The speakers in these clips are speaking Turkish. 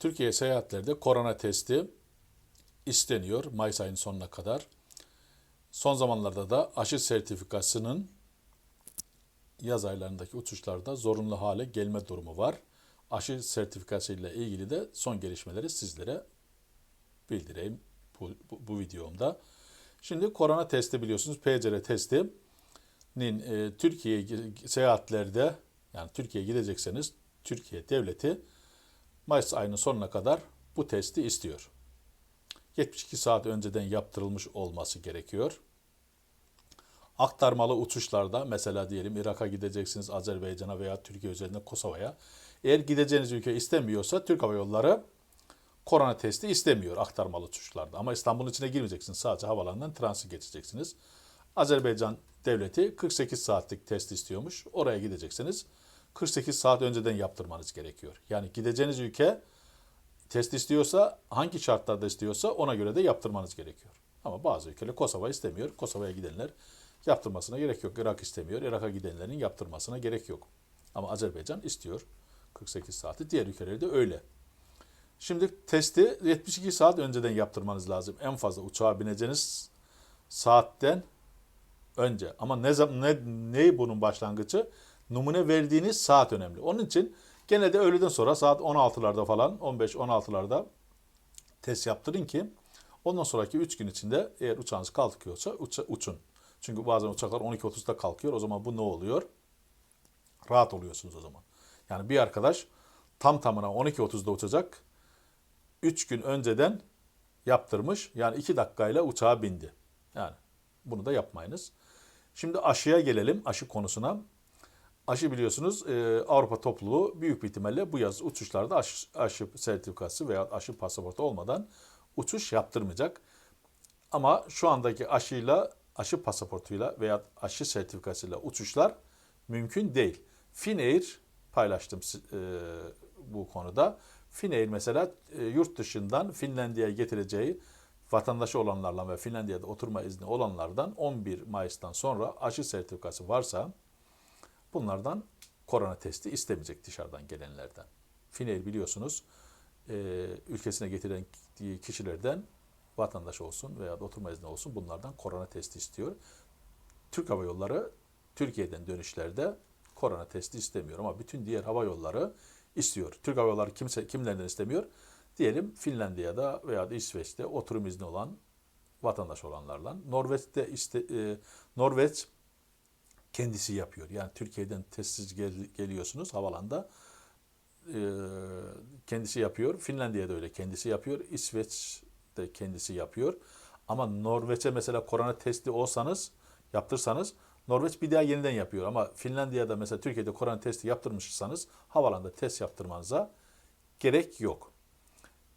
Türkiye seyahatlerde korona testi isteniyor Mayıs ayının sonuna kadar. Son zamanlarda da aşı sertifikasının yaz aylarındaki uçuşlarda zorunlu hale gelme durumu var. Aşı sertifikası ile ilgili de son gelişmeleri sizlere bildireyim bu, bu, bu videomda. Şimdi korona testi biliyorsunuz PCR testinin e, Türkiye seyahatlerde yani Türkiye'ye gidecekseniz Türkiye devleti Mayıs ayının sonuna kadar bu testi istiyor. 72 saat önceden yaptırılmış olması gerekiyor. Aktarmalı uçuşlarda mesela diyelim Irak'a gideceksiniz Azerbaycan'a veya Türkiye üzerinden Kosova'ya. Eğer gideceğiniz ülke istemiyorsa Türk Hava Yolları korona testi istemiyor aktarmalı uçuşlarda. Ama İstanbul'un içine girmeyeceksiniz. Sadece havalandan transit geçeceksiniz. Azerbaycan devleti 48 saatlik test istiyormuş. Oraya gideceksiniz. 48 saat önceden yaptırmanız gerekiyor. Yani gideceğiniz ülke test istiyorsa, hangi şartlarda istiyorsa ona göre de yaptırmanız gerekiyor. Ama bazı ülkeler Kosova istemiyor. Kosova'ya gidenler yaptırmasına gerek yok. Irak istemiyor. Irak'a gidenlerin yaptırmasına gerek yok. Ama Azerbaycan istiyor 48 saati. Diğer ülkeleri de öyle. Şimdi testi 72 saat önceden yaptırmanız lazım. En fazla uçağa bineceğiniz saatten önce. Ama ne ne, ne bunun başlangıcı? Numune verdiğiniz saat önemli. Onun için genelde öğleden sonra saat 16'larda falan 15-16'larda test yaptırın ki ondan sonraki 3 gün içinde eğer uçağınız kalkıyorsa uça, uçun. Çünkü bazen uçaklar 12.30'da kalkıyor. O zaman bu ne oluyor? Rahat oluyorsunuz o zaman. Yani bir arkadaş tam tamına 12.30'da uçacak. 3 gün önceden yaptırmış. Yani 2 dakikayla uçağa bindi. Yani bunu da yapmayınız. Şimdi aşıya gelelim. Aşı konusuna. Aşı biliyorsunuz e, Avrupa topluluğu büyük bir ihtimalle bu yaz uçuşlarda aşı, aşı sertifikası veya aşı pasaportu olmadan uçuş yaptırmayacak. Ama şu andaki aşıyla, aşı pasaportuyla veya aşı sertifikasıyla uçuşlar mümkün değil. Finnair paylaştım e, bu konuda. Finnair mesela e, yurt dışından Finlandiya'ya getireceği vatandaşı olanlarla ve Finlandiya'da oturma izni olanlardan 11 Mayıs'tan sonra aşı sertifikası varsa bunlardan korona testi istemeyecek dışarıdan gelenlerden. Finnair biliyorsunuz e, ülkesine getiren kişilerden vatandaş olsun veya oturma izni olsun bunlardan korona testi istiyor. Türk Hava Yolları Türkiye'den dönüşlerde korona testi istemiyor ama bütün diğer hava yolları istiyor. Türk Hava Yolları kimse kimlerden istemiyor? Diyelim Finlandiya'da veya da İsveç'te oturum izni olan vatandaş olanlarla. Norveç'te iste, e, Norveç kendisi yapıyor. Yani Türkiye'den testsiz gel, geliyorsunuz havalanda e, kendisi yapıyor. Finlandiya'da öyle kendisi yapıyor. İsveç de kendisi yapıyor. Ama Norveç'e mesela korona testi olsanız, yaptırsanız Norveç bir daha yeniden yapıyor. Ama Finlandiya'da mesela Türkiye'de korona testi yaptırmışsanız havalanda test yaptırmanıza gerek yok.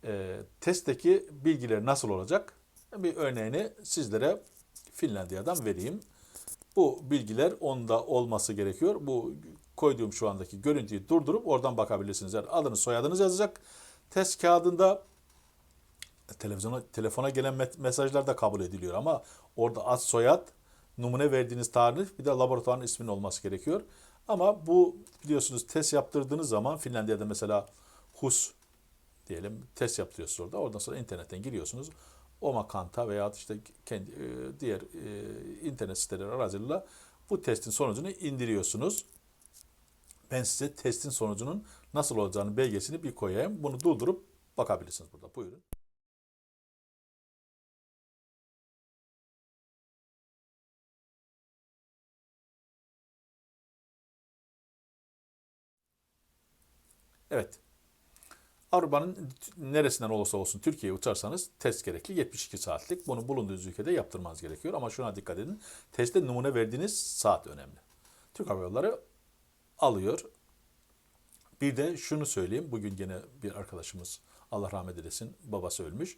E, testteki bilgiler nasıl olacak? Bir örneğini sizlere Finlandiya'dan vereyim. Bu bilgiler onda olması gerekiyor. Bu koyduğum şu andaki görüntüyü durdurup oradan bakabilirsiniz. Yani adınız soyadınız yazacak. Test kağıdında televizyona telefona gelen mesajlar da kabul ediliyor ama orada ad soyad numune verdiğiniz tarih bir de laboratuvarın isminin olması gerekiyor. Ama bu biliyorsunuz test yaptırdığınız zaman Finlandiya'da mesela HUS diyelim test yaptırıyorsunuz orada. Oradan sonra internetten giriyorsunuz. Omakanta veya işte kendi e, diğer e, internet siteleri aracılığıyla bu testin sonucunu indiriyorsunuz. Ben size testin sonucunun nasıl olacağını belgesini bir koyayım. Bunu doldurup bakabilirsiniz burada. Buyurun. Evet. Avrupa'nın neresinden olursa olsun Türkiye'ye uçarsanız test gerekli 72 saatlik. Bunu bulunduğunuz ülkede yaptırmanız gerekiyor. Ama şuna dikkat edin. Testte numune verdiğiniz saat önemli. Türk Hava Yolları alıyor. Bir de şunu söyleyeyim. Bugün gene bir arkadaşımız Allah rahmet eylesin babası ölmüş.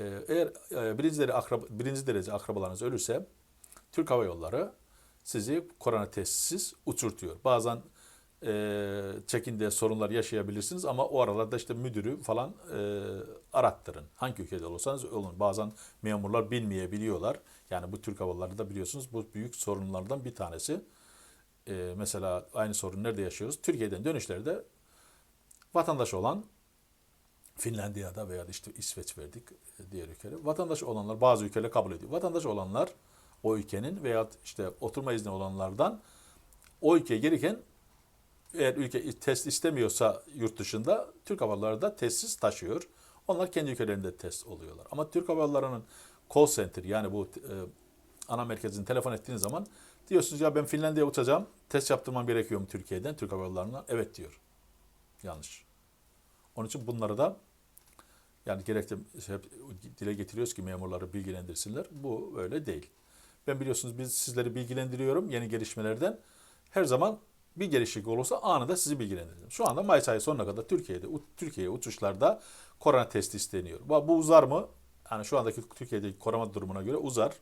Ee, eğer e, birinci derece, akrab birinci derece akrabalarınız ölürse Türk Hava Yolları sizi korona testsiz uçurtuyor. Bazen e, çekinde sorunlar yaşayabilirsiniz ama o aralarda işte müdürü falan e, arattırın. Hangi ülkede olursanız olun. Bazen memurlar bilmeyebiliyorlar. Yani bu Türk havaları da biliyorsunuz bu büyük sorunlardan bir tanesi. E, mesela aynı sorun nerede yaşıyoruz? Türkiye'den dönüşlerde vatandaş olan Finlandiya'da veya işte İsveç verdik e, diğer ülkeler. Vatandaş olanlar bazı ülkeler kabul ediyor. Vatandaş olanlar o ülkenin veya işte oturma izni olanlardan o ülkeye gelirken eğer ülke test istemiyorsa yurt dışında Türk Hava da testsiz taşıyor. Onlar kendi ülkelerinde test oluyorlar. Ama Türk Hava call center yani bu e, ana merkezine telefon ettiğiniz zaman diyorsunuz ya ben Finlandiya'ya uçacağım. Test yaptırmam gerekiyor mu Türkiye'den Türk Hava? Evet diyor. Yanlış. Onun için bunları da yani gerekli hep dile getiriyoruz ki memurları bilgilendirsinler. Bu öyle değil. Ben biliyorsunuz biz sizleri bilgilendiriyorum yeni gelişmelerden. Her zaman bir gelişiklik olursa anında sizi bilgilendireceğim. Şu anda Mayıs ayı sonuna kadar Türkiye'de Türkiye'ye uçuşlarda korona testi isteniyor. Bu bu uzar mı? Yani şu andaki Türkiye'deki korona durumuna göre uzar.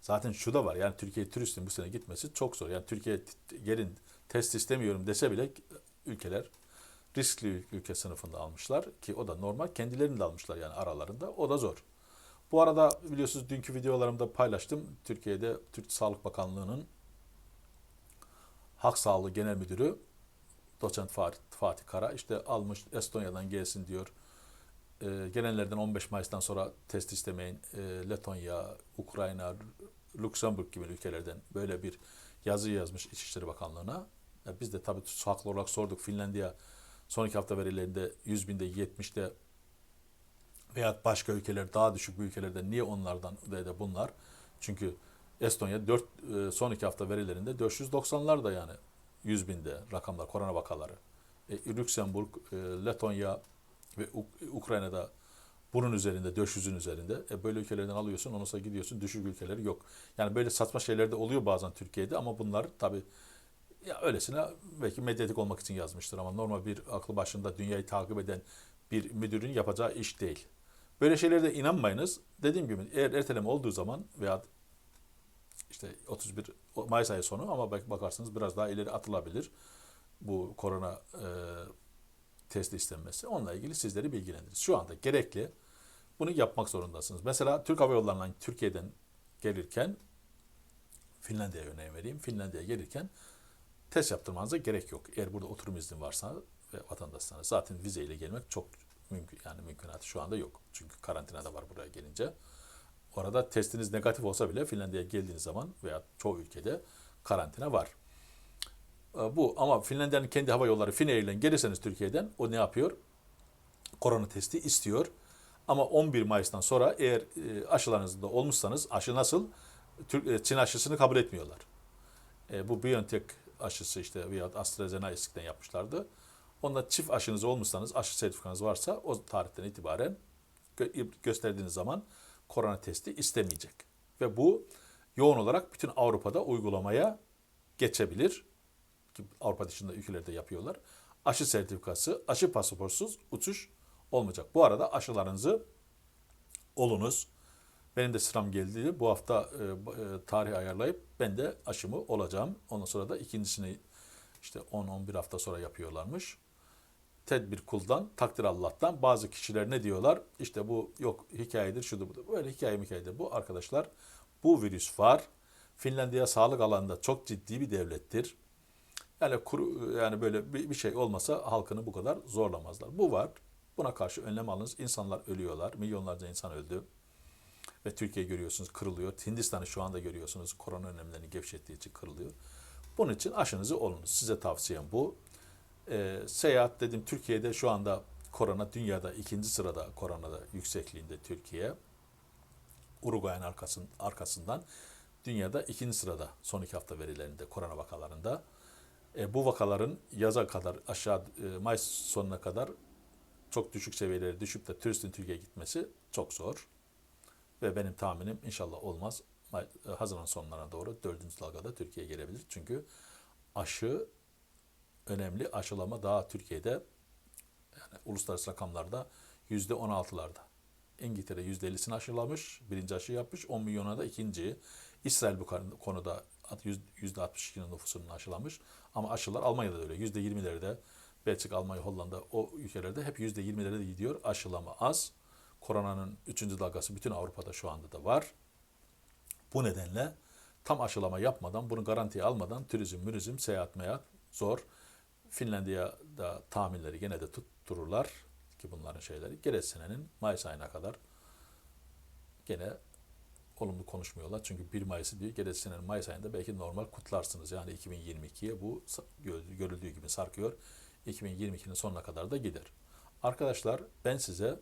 Zaten şu da var. Yani Türkiye turistin bu sene gitmesi çok zor. Yani Türkiye gelin test istemiyorum dese bile ülkeler riskli ülke sınıfında almışlar ki o da normal. Kendilerini de almışlar yani aralarında. O da zor. Bu arada biliyorsunuz dünkü videolarımda paylaştım. Türkiye'de Türk Sağlık Bakanlığı'nın Halk Sağlığı Genel Müdürü Doçent Fatih Kara işte almış Estonya'dan gelsin diyor. E, gelenlerden 15 Mayıs'tan sonra test istemeyin. E, Letonya, Ukrayna, Lüksemburg gibi ülkelerden böyle bir yazı yazmış İçişleri Bakanlığı'na. E, biz de tabii haklı olarak sorduk. Finlandiya son iki hafta verilerinde 100 binde 70'te veya başka ülkeler daha düşük bir ülkelerden niye onlardan ve de bunlar? Çünkü Estonya 4 e, son iki hafta verilerinde 490'lar da yani 100 binde rakamlar korona vakaları. E, Lüksemburg, e, Letonya ve Ukrayna'da bunun üzerinde, 400'ün üzerinde. E, böyle ülkelerden alıyorsun, ondan sonra gidiyorsun, düşük ülkeleri yok. Yani böyle saçma şeyler de oluyor bazen Türkiye'de ama bunlar tabii ya öylesine belki medyatik olmak için yazmıştır ama normal bir aklı başında dünyayı takip eden bir müdürün yapacağı iş değil. Böyle şeylere de inanmayınız. Dediğim gibi eğer erteleme olduğu zaman veya işte 31 Mayıs ayı sonu ama bakarsınız biraz daha ileri atılabilir bu korona e, testi istenmesi. Onunla ilgili sizleri bilgilendiririz. Şu anda gerekli. Bunu yapmak zorundasınız. Mesela Türk Hava Yolları'ndan Türkiye'den gelirken Finlandiya'ya örneğin vereyim. Finlandiya'ya gelirken test yaptırmanıza gerek yok. Eğer burada oturum izni varsa ve vatandaşsanız zaten vizeyle gelmek çok mümkün yani mümkünatı şu anda yok. Çünkü karantinada var buraya gelince. Orada testiniz negatif olsa bile Finlandiya'ya geldiğiniz zaman veya çoğu ülkede karantina var. Ee, bu ama Finlandiya'nın kendi hava yolları Finnair gelirseniz Türkiye'den o ne yapıyor? Korona testi istiyor. Ama 11 Mayıs'tan sonra eğer e, aşılarınızda olmuşsanız aşı nasıl? E, Çin aşısını kabul etmiyorlar. E, bu BioNTech aşısı işte veya AstraZeneca'dan yapmışlardı. Onda çift aşınız olmuşsanız, aşı sertifikanız varsa o tarihten itibaren gö- gösterdiğiniz zaman korona testi istemeyecek. Ve bu yoğun olarak bütün Avrupa'da uygulamaya geçebilir. Avrupa dışında ülkelerde yapıyorlar. Aşı sertifikası, aşı pasaportsuz uçuş olmayacak. Bu arada aşılarınızı olunuz. Benim de sıram geldi. Bu hafta e, e, tarih ayarlayıp ben de aşımı olacağım. Ondan sonra da ikincisini işte 10-11 hafta sonra yapıyorlarmış tedbir kuldan, takdir Allah'tan. Bazı kişiler ne diyorlar? İşte bu yok hikayedir, şudur budur. Böyle hikaye hikayedir. Bu arkadaşlar bu virüs var. Finlandiya sağlık alanında çok ciddi bir devlettir. Yani kuru, yani böyle bir, bir şey olmasa halkını bu kadar zorlamazlar. Bu var. Buna karşı önlem alınız. İnsanlar ölüyorlar. Milyonlarca insan öldü. Ve Türkiye görüyorsunuz kırılıyor. Hindistan'ı şu anda görüyorsunuz korona önlemlerini gevşettiği için kırılıyor. Bunun için aşınızı olunuz. Size tavsiyem bu. E, seyahat dedim Türkiye'de şu anda korona dünyada ikinci sırada koronada yüksekliğinde Türkiye. Uruguay'ın arkasın, arkasından dünyada ikinci sırada son iki hafta verilerinde korona vakalarında. E, bu vakaların yaza kadar aşağı e, Mayıs sonuna kadar çok düşük seviyelere düşüp de turistin Türkiye'ye gitmesi çok zor. Ve benim tahminim inşallah olmaz. Haziran sonlarına doğru dördüncü dalgada Türkiye'ye gelebilir. Çünkü aşı önemli aşılama daha Türkiye'de yani uluslararası rakamlarda yüzde on altılarda. İngiltere yüzde ellisini aşılamış, birinci aşı yapmış, 10 milyona da ikinci. İsrail bu konuda yüzde 62'nin nüfusunu aşılamış. Ama aşılar Almanya'da da öyle. Yüzde 20'lerde Belçika, Almanya, Hollanda o ülkelerde hep yüzde 20'lere de gidiyor. Aşılama az. Koronanın üçüncü dalgası bütün Avrupa'da şu anda da var. Bu nedenle tam aşılama yapmadan, bunu garantiye almadan turizm, mürizm, seyahat meyat zor. Finlandiya'da tahminleri gene de tuttururlar. ki bunların şeyleri. Gelecek senenin Mayıs ayına kadar gene olumlu konuşmuyorlar. Çünkü 1 Mayıs'ı diyor. Gelecek senenin Mayıs ayında belki normal kutlarsınız. Yani 2022'ye bu görüldüğü gibi sarkıyor. 2022'nin sonuna kadar da gider. Arkadaşlar ben size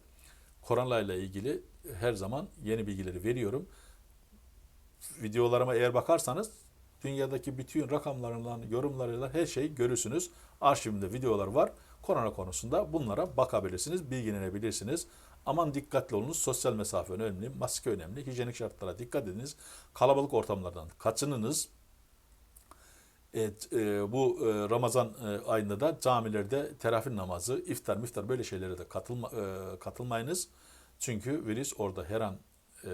korona ile ilgili her zaman yeni bilgileri veriyorum. Videolarıma eğer bakarsanız dünyadaki bütün rakamlarından, yorumlarıyla her şeyi görürsünüz. Arşivimde videolar var. Korona konusunda bunlara bakabilirsiniz, bilgilenebilirsiniz. Aman dikkatli olunuz. Sosyal mesafe önemli, maske önemli, hijyenik şartlara dikkat ediniz. Kalabalık ortamlardan kaçınınız. Evet, e, bu e, Ramazan e, ayında da camilerde teravih namazı, iftar, miftar böyle şeylere de katılma, e, katılmayınız. Çünkü virüs orada her an e,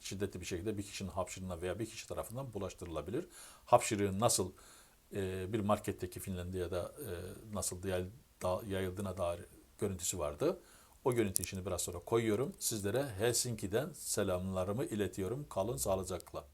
şiddetli bir şekilde bir kişinin hapşırığına veya bir kişi tarafından bulaştırılabilir. Hapşırığın nasıl e, bir marketteki Finlandiya'da e, nasıl yayıldığına dair görüntüsü vardı. O görüntü işini biraz sonra koyuyorum. Sizlere Helsinki'den selamlarımı iletiyorum. Kalın sağlıcakla.